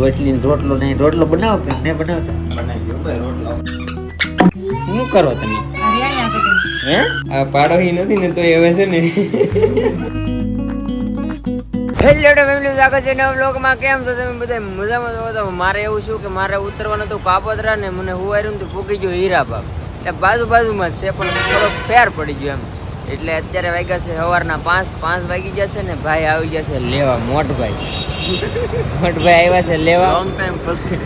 રોટલી રોટલો નહીં રોટલો બનાવો કે નહીં બનાવતા? બનાવી રોટલો. શું કરો તમે? હે? આ પાડોશી નથી ને તો હવે છે ને. હેલો ફેમિલી સ્વાગત છે નવા બ્લોગમાં કેમ છો તમે બધા? મજામાં છો? તો મારે એવું શું કે મારે ઉતરવાનું હતું પાપોદરા ને મને હું આવ્યું ને તો ફૂકી ગયું હીરા બાપ. એટલે બાજુ બાજુમાં જ છે પણ થોડોક ફેર પડી ગયો એમ. એટલે અત્યારે વાગ્યા છે સવારના પાંચ પાંચ વાગી જશે ને ભાઈ આવી જશે લેવા મોટભાઈ. મોટભાઈ આવ્યા છે લેવા. લોંગ ટાઈમ પછી.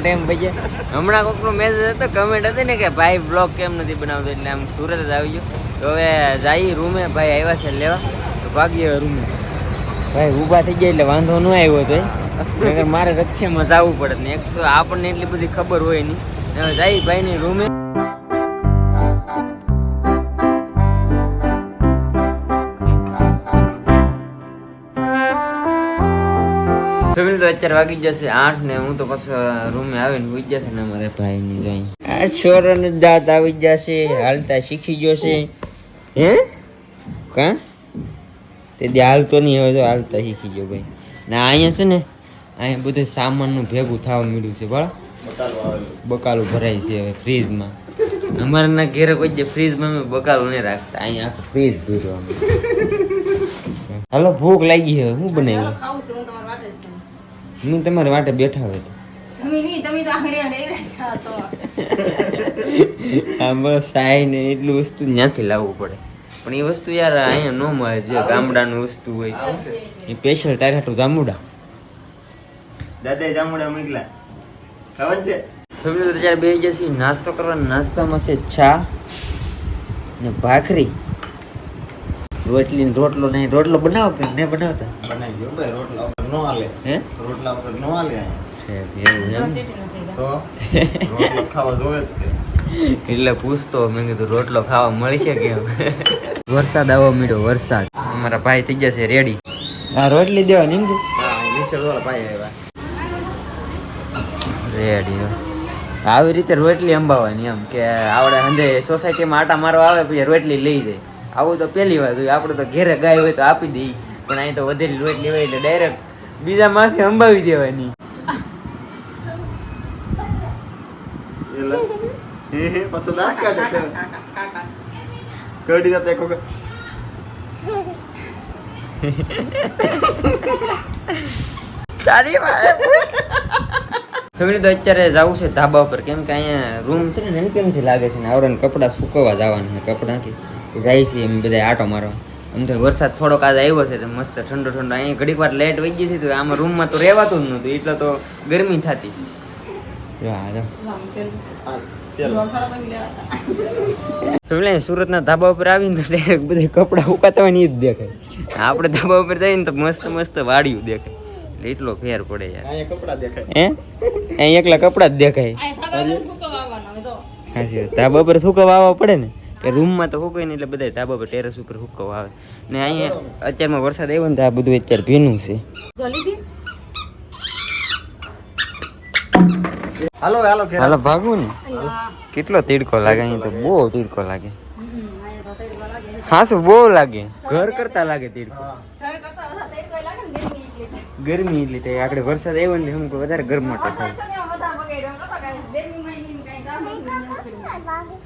ટાઈમ પછી. હમણાં કોકનો મેસેજ હતો કમેન્ટ હતી ને કે ભાઈ બ્લોગ કેમ નથી બનાવતો? એટલે આમ સુરત જ આવી ગયો. તો હવે જાય રૂમે ભાઈ આવ્યા છે લેવા. તો ભાગીએ રૂમે. ભાઈ ઊભા થઈ ગયા એટલે વાંધો ન આવ્યો તો નકર મારે રક્ષામાં જવું પડે ને. એક તો આપણને એટલી બધી ખબર હોય નહીં. જાય જઈ ભાઈની રૂમે. ફેમિલી તો અત્યારે વાગી જશે આઠ ને હું તો પછી રૂમે આવીને હોઈ જશે ને મારા ભાઈ ની જોઈ. આ છોરાનો દાંત આવી જશે હાલતા શીખી જશે હે? કા? તે દી હાલતો નહીં હવે તો હાલતા શીખી ગયો ભાઈ. ને અહીંયા છે ને, અહીંયા બધું સામાનનું ભેગું થવા મળ્યું છે બરાબર બકાલું ભરાય છે હવે ફ્રીજમાં. અમારા ના ઘેરે કોઈ જે ફ્રીજમાં અમે બકાલું નહીં રાખતા. અહીંયા આખું ફ્રીજ ભર્યું હાલો, ભૂખ લાગી હવે શું બનાવ્યું હું તમારી વાટે બેઠા હોય તમે નહીં તમે તો આંગળી આંગળી છો તો. આ સાઈ ને એટલું વસ્તુ ત્યાંથી લાવવું પડે. પણ એ વસ્તુ યાર અહીંયા ન મળે જે ગામડાનું વસ્તુ હોય. એ સ્પેશિયલ ટારેટું ગામડા. દાદા જામુડા મૂકલા ખબર છે? ફેમિલી તો ત્યારે બે જશે નાસ્તો કરવા નાસ્તામાં છે ચા ને ભાખરી. રોટલી રોટલો નહીં રોટલો બનાવો કે નહીં બનાવતા? બનાવી ગયો રોટલા. નો હાલે. હે? રોટલા વગર નો હાલે અહીંયા. છે એવું એમ? તો? રોટલો ખાવા જોવે એટલે પૂછતો મેં કીધું રોટલો ખાવા મળશે કેમ વરસાદ આવો મીડો વરસાદ. અમારા ભાઈ થઈ જશે રેડી આ રોટલી દેવા નીંદુ નીચે ભાઈ આવ્યા. રેડી આવી રીતે રોટલી અંબાવાની એમ કે આવડે હંધે સોસાયટીમાં આટા મારવા આવે પછી રોટલી લઈ જાય. આવું તો પહેલી વાર જોયું આપણે તો ઘેરે ગાય હોય તો આપી દઈ પણ અહીં તો વધેલી રોટલી હોય એટલે ડાયરેક્ટ બીજા માથે અંબાવી દેવાની. કાઢે તો. સારી ફેમિલી અત્યારે જવું છે ધાબા ઉપર. કેમ કે અહીંયા રૂમ છે ને એને કેમથી લાગે છે ને? આવડે કપડાં સુકવવા જવાના છે કપડાંથી જાય છે એમ બધા આટો મારવા. તો વરસાદ થોડોક આજે આવ્યો છે તો મસ્ત ઠંડો ઠંડો. અહીંયા ઘડીક વાર લેટ વહી ગઈ હતી તો આમાં રૂમમાં તો રહેવાતું જ નહોતું. એટલે તો ગરમી થતી. સુરતના ધાબા ઉપર આવીને તો ડાયરેક્ટ બધા કપડાં ઉકાતા હોય ને એ જ દેખાય. આપણે ધાબા ઉપર જઈએ ને તો મસ્ત મસ્ત વાડિયું દેખાય. એટલે એટલો ફેર પડે યાર. અહીંયા દેખાય. હે? અહીં એકલા કપડાં જ દેખાય. ધાબા પર સુકવા આવવા પડે ને? કે રૂમમાં તો હુકાય નહીં એટલે બધા ધાબા પર ટેરેસ ઉપર સુકવવા આવે. ને અહીંયા અત્યારમાં વરસાદ આવ્યો ને તો આ બધું અત્યારે ભીનું છે. હાલો હાલો હાલો ભાગવું ને. કેટલો તીડકો લાગે? અહીંયા તો બહુ તીડકો લાગે. હા શું બહુ લાગે. ઘર કરતા લાગે તીડકો. ગરમી એટલી. થાય આપણે વરસાદ આવ્યો ને અમુક વધારે ગરમાટો થાય થોડો વધારે આવી જવો ને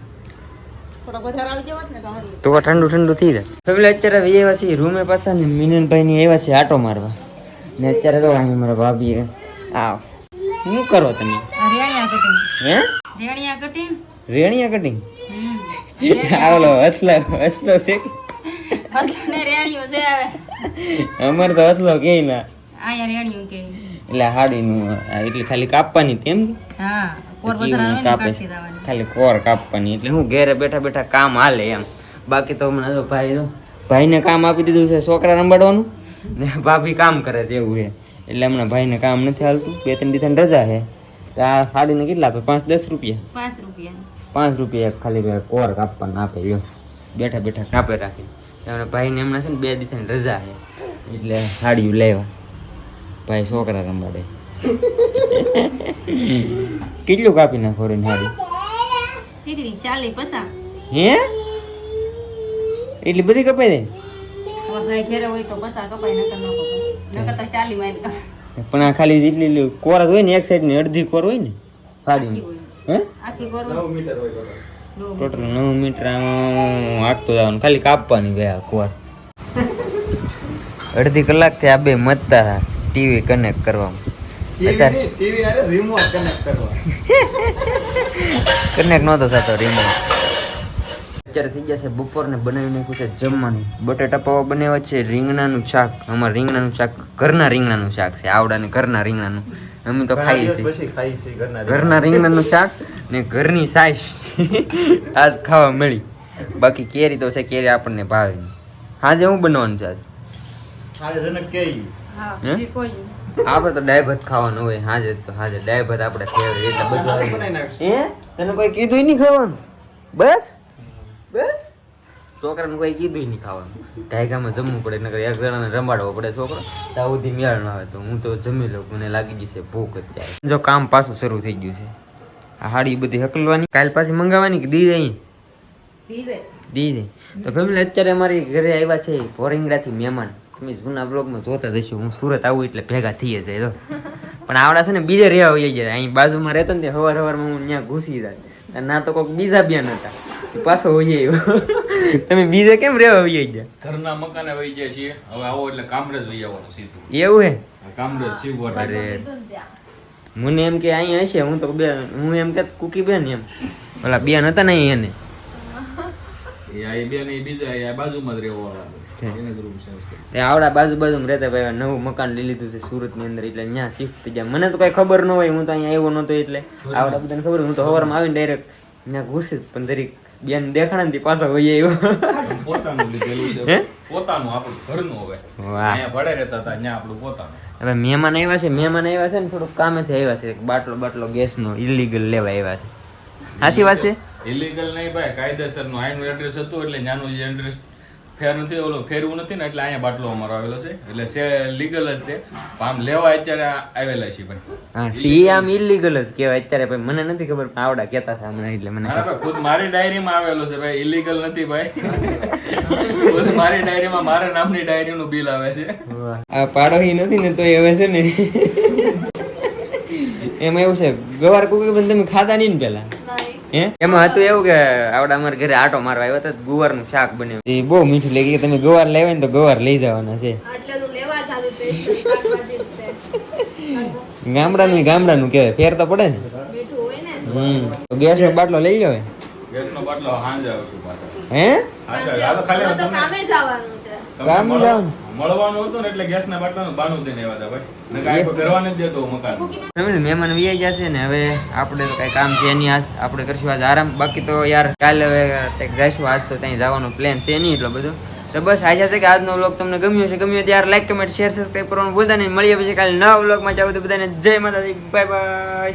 તો ઠંડુ ઠંડુ થઈ જાય ફેમિલી અત્યારે આવ્યા છીએ રૂમે પાછા ને મિનનભાઈ ની આવ્યા છે આટો મારવા. ને અત્યારે તો અહીં મારા ભાભી આવ. શું કરો તમે? રેણિયા કટિંગ. હે? રેણિયા કટિંગ? રેણિયા કટિંગ? આવલો અસલો અસલો છે. અસલો ને રેણિયો છે હવે. અમારે તો અસલો કે ના અહીંયા રેણિયું કે. એટલે હાડીનું આ એટલે ખાલી કાપવાની તેમ હા. કાપે ખાલી કોર કાપવાની. એટલે હું ઘેરે બેઠા બેઠા કામ હાલે એમ. બાકી તો હમણાં તો ભાઈ ભાઈને કામ આપી દીધું છે છોકરા રંબાડવાનું ને ભાભી કામ કરે છે એવું છે. એટલે હમણાં ભાઈને કામ નથી હાલતું. બે ત્રણ દિવસની રજા છે. તો આ સાડીને કેટલા આપે? પાંચ દસ રૂપિયા? પાંચ રૂપિયા. પાંચ રૂપિયા ખાલી કોર કાપવાના આપે બેઠા બેઠા કાપે રાખી. એમણે ભાઈને હમણાં છે ને બે દિવસની રજા છે. એટલે સાડીયું લેવા. ભાઈ છોકરા રંબાડે. કેટલું કાપી નાખો રે સાડી કેટલી ચાલી પસા હે? એટલી બધી કપાઈ દે? ભાઈ ઘેરે હોય તો પસા કપાઈ નકર ન કપાય. નકર તો ચાલી માં કપાય. પણ આ ખાલી જેટલી કોર હોય ને એક સાઈડની અડધી કોર હોય ને ફાડી હે? આખી કોર નવ મીટર હોય ટોટલ. નવ મીટર. આખતો જવાનું. ખાલી કાપવાની બે આ કોર. અડધી કલાકથી આ બે મતતા ટીવી કનેક્ટ કરવામાં. કનેક્ટ નહોતો થતો રિમોટ અત્યારે થઈ જશે બપોરને બનાવી નાખ્યું છે જમવાનું. બટેટા પૌવા બનાવ્યા છે રીંગણાનું શાક. અમારે રીંગણાનું શાક ઘરના રીંગણાનું શાક છે આવડા ને ઘરના રીંગણાનું. અમે તો ખાઈએ છીએ. પછી ખાઈ છીએ ઘરના ઘરના રીંગણાનું શાક ને ઘરની સાઈશ આજ ખાવા મળી. બાકી કેરી તો છે કેરી આપણને ભાવે આજે હાજે હું બનવાનું છે આજ? જનક હા આપણે તો ડાય ભાત ખાવાનું હોય હાજે તો હાજે. ડાય ભાત આપણે ફેવરેટ એટલે બધું બનાવી નાખશું. હે? તને કોઈ કીધું નહીં ખાવાનું? બસ? બસ? છોકરાને કોઈ કીધું નહીં ખાવાનું. ઢાયકામાં જમવું પડે નકર એક જણાને રમાડવો પડે છોકરો. ત્યાં સુધી મેળ ન આવે તો હું તો જમી લઉં મને લાગી જશે ભૂખ અત્યારે. જો કામ પાછું શરૂ થઈ ગયું છે. આ હાડી બધી હકલવાની. કાલ પાછી મંગાવવાની કે દી અહીં? દીધે દી. દઈ તો ફેમિલી અત્યારે અમારી ઘરે આવ્યા છે પોરિંગડાથી મહેમાન. તમે જૂના બ્લોગમાં જોતા જશો હું સુરત આવું એટલે ભેગા થઈએ છે તો પણ આવડા છે ને બીજે રહેવા હોઈ જાય અહીં બાજુમાં રહેતો ને તે હવાર હવારમાં હું ત્યાં ઘૂસી જાય અને ના તો કોઈક બીજા બેન હતા એ પાછો હોઈ આવ્યો તમે બીજે કેમ રહેવા હોઈ ગયા ઘરના મકાને વહી જાય છીએ હવે આવો એટલે કામરેજ વહી આવવાનું સીધું એવું હે આ કામરેજ શિવગઢ અરે મને એમ કે અહીંયા હશે હું તો બે હું એમ કે કુકી બેન એમ ઓલા બેન હતા ને અહીં એને એ આ બે ને બીજા એ આ બાજુમાં જ રહેવાવાળા તે આવડા બાજુ બાજુમાં રહેતા ભાઈ નવું મકાન લઈ લીધું છે સુરતની અંદર એટલે ત્યાં શિફ્ટ થઈ જાય. મને તો કઈ ખબર ન હોય હું તો અહીંયા આવ્યો નતો એટલે. આવડા બધાને ખબર હું તો સવારમાં આવીને ડાયરેક્ટ ત્યાં ઘૂસી પણ દરેક બેન દેખાણા થી પાછો વહી આવ્યો. પોતાનું લીધેલું છે. પોતાનું આપણું ઘરનું હવે. અહીંયા ભડે રહેતા હતા ત્યાં આપણું પોતાનું. હવે મહેમાન આવ્યા છે મહેમાન આવ્યા છે ને થોડુંક કામેથી આવ્યા છે. બાટલો બાટલો બાટલો ગેસનો ઇલીગલ લેવા આવ્યા છે. સાચી વાત છે? ઇલીગલ નહીં ભાઈ કાયદેસરનું આઈનું એડ્રેસ હતું એટલે ત્યાંનું એડ્રેસ ફેર નથી ઓલો ફેરવું નથી ને એટલે અહીંયા બાટલો અમારો આવેલો છે. એટલે સે લીગલ જ તે. આમ લેવા અત્યારે આવેલા છે ભાઈ. હા સી આમ ઇલીગલ જ કહેવાય અત્યારે ભાઈ મને નથી ખબર પણ આવડા કહેતા હતા હમણાં એટલે મને. ખુદ મારી ડાયરીમાં આવેલો છે ભાઈ ઇલીગલ નથી ભાઈ. ખુદ મારી ડાયરીમાં મારા નામની ડાયરીનું બિલ આવે છે. આ પાડોહી નથી ને તો હવે છે ને. એમાં એવું છે ગવાર કુકી પણ તમે ખાતા નહીં ને પેલા? હે એમાં હતું એવું કે આવડા અમારા ઘરે આટો મારવા આવ્યો હતો ગુવારનું શાક બન્યું. એ બહુ મીઠું લાગી કે તમે ગવાર લેવાય ને તો ગવાર લઈ જવાના છે. ગામડાનું ગામડાનું કહેવાય. ફેર તો પડે ને. ને હમ. તો ગેસ નો બાટલો લઈ લો ગેસનો બાટલો હાંજે આવશું પાછા. હે? ખાલી કામે જવાનું છે તમને કામ મળવા- જવાનું. મળવાનું હતું ને એટલે ગેસના બાટલાનું બાનું દઈને આવ્યા હતા ભાઈ. નકર આ કરવાને જ દેતો મકાન. ફેમિલી મહેમાન વી જશે ને હવે આપણે તો કઈ કામ છે નહીં આજ આપણે કરશું આજ આરામ. બાકી તો યાર કાલે હવે કંઈક જઈશું આજ તો ત્યાં જવાનો પ્લાન છે નહીં એટલો બધો. તો બસ આશા છે કે આજનો વ્લોગ તમને ગમ્યો છે ગમ્યો ત્યારે લાઈક કમેન્ટ શેર સબસ્ક્રાઈબ કરવાનું ભૂલતા નહીં. મળીએ પછી કાલે નવા વ્લોગમાં જાવ તો બધાને જય માતાજી. Bye bye